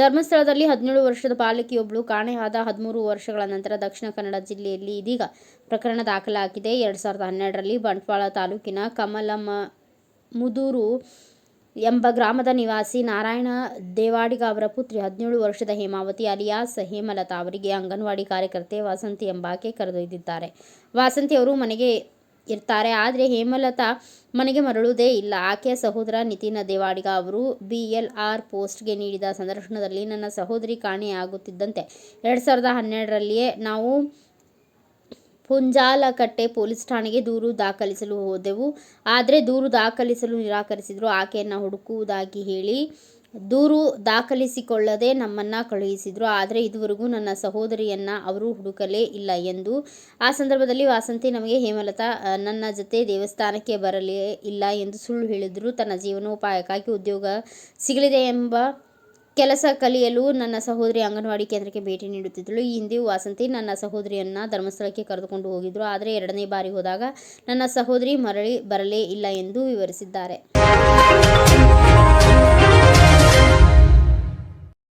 ಧರ್ಮಸ್ಥಳದಲ್ಲಿ ಹದಿನೇಳು ವರ್ಷದ ಬಾಲಕಿಯೊಬ್ಬಳು ಕಾಣೆಯಾದ ಹದಿಮೂರು ವರ್ಷಗಳ ನಂತರ ದಕ್ಷಿಣ ಕನ್ನಡ ಜಿಲ್ಲೆಯಲ್ಲಿ ಇದೀಗ ಪ್ರಕರಣ ದಾಖಲಾಗಿದೆ. ಎರಡು ಸಾವಿರದ ಹನ್ನೆರಡರಲ್ಲಿ ಬಂಟ್ವಾಳ ತಾಲೂಕಿನ ಕಮಲಮ್ಮ ಮುದೂರು ಎಂಬ ಗ್ರಾಮದ ನಿವಾಸಿ ನಾರಾಯಣ ದೇವಾಡಿಗ ಅವರ ಪುತ್ರಿ ಹದಿನೇಳು ವರ್ಷದ ಹೇಮಾವತಿ ಅಲಿಯಾಸ್ ಹೇಮಲತಾ ಅವರಿಗೆ ಅಂಗನವಾಡಿ ಕಾರ್ಯಕರ್ತೆ ವಾಸಂತಿ ಎಂಬಾಕೆ ಕರೆದೊಯ್ದಿದ್ದಾರೆ. ವಾಸಂತಿ ಅವರು ಮನೆಗೆ ಇರ್ತಾರೆ. ಆದರೆ ಹೇಮಲತಾ ಮನೆಗೆ ಮರಳುವುದೇ ಇಲ್ಲ. ಆಕೆಯ ಸಹೋದರ ನಿತಿನ್ ದೇವಾಡಿಗ ಅವರು ಬಿ ಎಲ್ ಆರ್ ಪೋಸ್ಟ್ಗೆ ನೀಡಿದ ಸಂದರ್ಶನದಲ್ಲಿ, ನನ್ನ ಸಹೋದರಿ ಕಾಣೆಯಾಗುತ್ತಿದ್ದಂತೆ ಎರಡು ಸಾವಿರದ ಹನ್ನೆರಡರಲ್ಲಿಯೇ ನಾವು ಪುಂಜಾಲಕಟ್ಟೆ ಪೊಲೀಸ್ ಠಾಣೆಗೆ ದೂರು ದಾಖಲಿಸಲು ಹೋದೆವು. ಆದರೆ ದೂರು ದಾಖಲಿಸಲು ನಿರಾಕರಿಸಿದರು. ಆಕೆಯನ್ನು ಹುಡುಕುವುದಾಗಿ ಹೇಳಿ ದೂರು ದಾಖಲಿಸಿಕೊಳ್ಳದೆ ನಮ್ಮನ್ನು ಕಳುಹಿಸಿದರು. ಆದರೆ ಇದುವರೆಗೂ ನನ್ನ ಸಹೋದರಿಯನ್ನು ಅವರು ಹುಡುಕಲೇ ಇಲ್ಲ ಎಂದು ಆ ಸಂದರ್ಭದಲ್ಲಿ ವಾಸಂತಿ ನಮಗೆ ಹೇಮಲತಾ ನನ್ನ ಜೊತೆ ದೇವಸ್ಥಾನಕ್ಕೆ ಬರಲೇ ಇಲ್ಲ ಎಂದು ಸುಳ್ಳು ಹೇಳಿದರು. ತನ್ನ ಜೀವನೋಪಾಯಕ್ಕಾಗಿ ಉದ್ಯೋಗ ಸಿಗಲಿದೆ ಎಂಬ ಕೆಲಸ ಕಲಿಯಲು ನನ್ನ ಸಹೋದರಿ ಅಂಗನವಾಡಿ ಕೇಂದ್ರಕ್ಕೆ ಭೇಟಿ ನೀಡುತ್ತಿದ್ದಳು. ಈ ಹಿಂದೆಯೂ ವಾಸಂತಿ ನನ್ನ ಸಹೋದರಿಯನ್ನು ಧರ್ಮಸ್ಥಳಕ್ಕೆ ಕರೆದುಕೊಂಡು ಹೋಗಿದ್ರು. ಆದರೆ ಎರಡನೇ ಬಾರಿ ಹೋದಾಗ ನನ್ನ ಸಹೋದರಿ ಮರಳಿ ಬರಲೇ ಇಲ್ಲ ಎಂದು ವಿವರಿಸಿದ್ದಾರೆ.